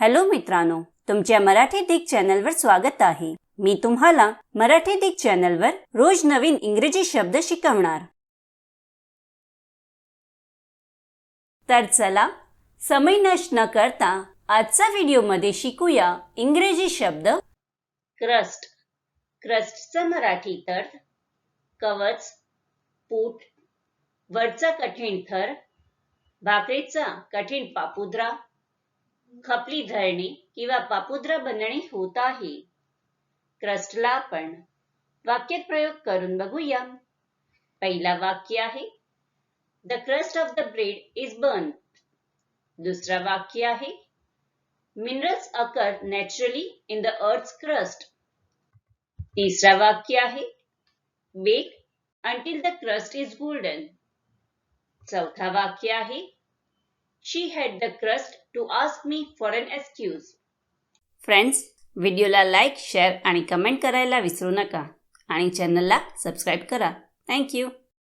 Hello मित्रांनो तुमच्या मराठी दिग चॅनलवर स्वागत आहे. मी तुम्हाला मराठी दिग चॅनलवर रोज नवीन इंग्रजी शब्द शिकवणार. तर चला समय नष्ट न करता आजचा व्हिडिओमध्ये शिकूया इंग्रजी शब्द. क्रस्ट. क्रस्टचा मराठी तर कवच पूट वरचा कठीण थर भाकरीचा कठीण पापुद्रा खपली धरणे किंवा पापुद्रा बनणे होत आहे. क्रस्टला आपण वाक्यात प्रयोग करून बघूया. पहिला वाक्य आहे the crust of the bread is burn दुसरा वाक्य आहे minerals occur naturally in the earth crust तिसरा वाक्य आहे bake until the crust is golden चौथा वाक्य आहे she had the crust to ask me for an excuse friends व्हिडिओला लाईक शेअर आणि कमेंट करायला विसरू नका. आणि चॅनलला सबस्क्राईब करा. थँक्यू